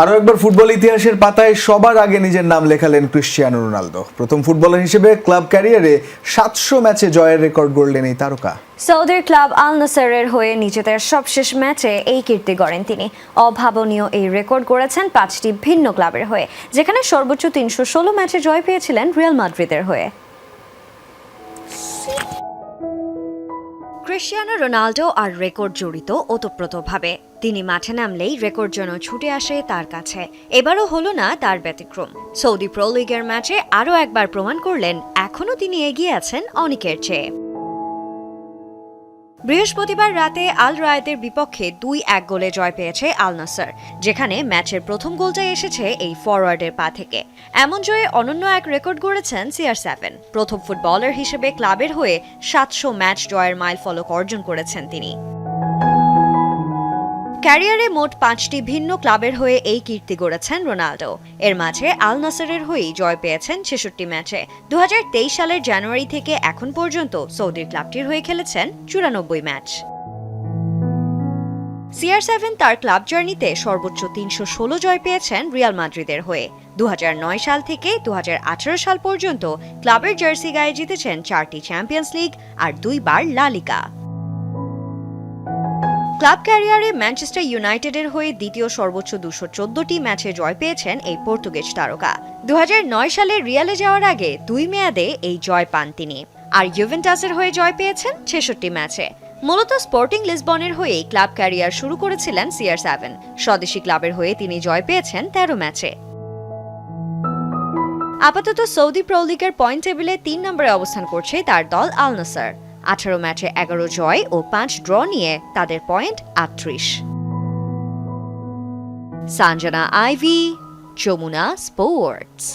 আরও একবার ফুটবল ইতিহাসের পাতায় সবার আগে নিজের নাম লেখালেন ক্রিশ্চিয়ানো রোনালদো। প্রথম ফুটবলার হিসেবে ক্লাব ক্যারিয়ারে সাতশো ম্যাচে জয়ের রেকর্ড গড়লেন এই তারকা। সৌদির ক্লাব আল নাসারের হয়ে নিজেদের সবশেষ ম্যাচে এই কীর্তি গড়েন তিনি। অভাবনীয় এই রেকর্ড গড়েছেন পাঁচটি ভিন্ন ক্লাবের হয়ে, যেখানে সর্বোচ্চ তিনশো ষোলো ম্যাচে জয় পেয়েছিলেন রিয়াল মাদ্রিদের হয়ে। ক্রিশ্চিয়ানো রোনাল্ডো আর রেকর্ড জড়িত ওতপ্রোতভাবে। তিনি মাঠে নামলেই রেকর্ড যেন ছুটে আসে তার কাছে। এবারও হলো না তার ব্যতিক্রম। সৌদি প্রো লিগের ম্যাচে আরও একবার প্রমাণ করলেন, এখনও তিনি এগিয়ে আছেন অনেকের চেয়ে। বৃহস্পতিবার রাতে আল রায়তের বিপক্ষে দুই এক গোলে জয় পেয়েছে আল নাসার, যেখানে ম্যাচের প্রথম গোলটাই এসেছে এই ফরওয়ার্ডের পা থেকে। এমন জয়ে অনন্য এক রেকর্ড গড়েছেন সিআর সেভেন প্রথম ফুটবলার হিসেবে ক্লাবের হয়ে সাতশো ম্যাচ জয়ের মাইল ফলক অর্জন করেছেন তিনি। ক্যারিয়ারে মোট পাঁচটি ভিন্ন ক্লাবের হয়ে এই কীর্তি গড়েছেন রোনাল্ডো এর মাঝে আল নাসারের হয়েই জয় পেয়েছেন ছেষট্টি ম্যাচে। দু হাজার তেইশ সালের জানুয়ারি থেকে এখন পর্যন্ত সৌদির ক্লাবটির হয়ে খেলেছেন চুরানব্বই ম্যাচ। সিআর সেভেন তার ক্লাব জার্নিতে সর্বোচ্চ তিনশো ষোলো জয় পেয়েছেন রিয়াল মাদ্রিদের হয়ে। দুহাজার নয় সাল থেকে দু হাজার আঠেরো সাল পর্যন্ত ক্লাবের জার্সি গায়ে জিতেছেন চারটি চ্যাম্পিয়ন্স লিগ আর দুইবার লা লিগা। ক্লাব ক্যারিয়ারে ম্যানচেস্টার ইউনাইটেডের হয়ে দ্বিতীয় সর্বোচ্চ দুশো চোদ্দটি ম্যাচে জয় পেয়েছেন এই পর্তুগিজ তারকা। দু হাজার নয় সালে রিয়ালে যাওয়ার আগে দুই মেয়াদে এই জয় পান তিনি। আর ইউভেন্টাসের হয়ে জয় পেয়েছেন ছেষট্টি ম্যাচে। মূলত স্পোর্টিং লিসবনের হয়েই ক্লাব ক্যারিয়ার শুরু করেছিলেন সিআর সেভেন। স্বদেশি ক্লাবের হয়ে তিনি জয় পেয়েছেন তেরো ম্যাচে। আপাতত সৌদি প্রো লিগের পয়েন্ট টেবিলে তিন নম্বরে অবস্থান করছে তার দল আল নাসার। আঠারো ম্যাচে এগারো জয় ও পাঁচ ড্র নিয়ে তাদের পয়েন্ট আটত্রিশ। Sanjana Ivy, Jamuna sports.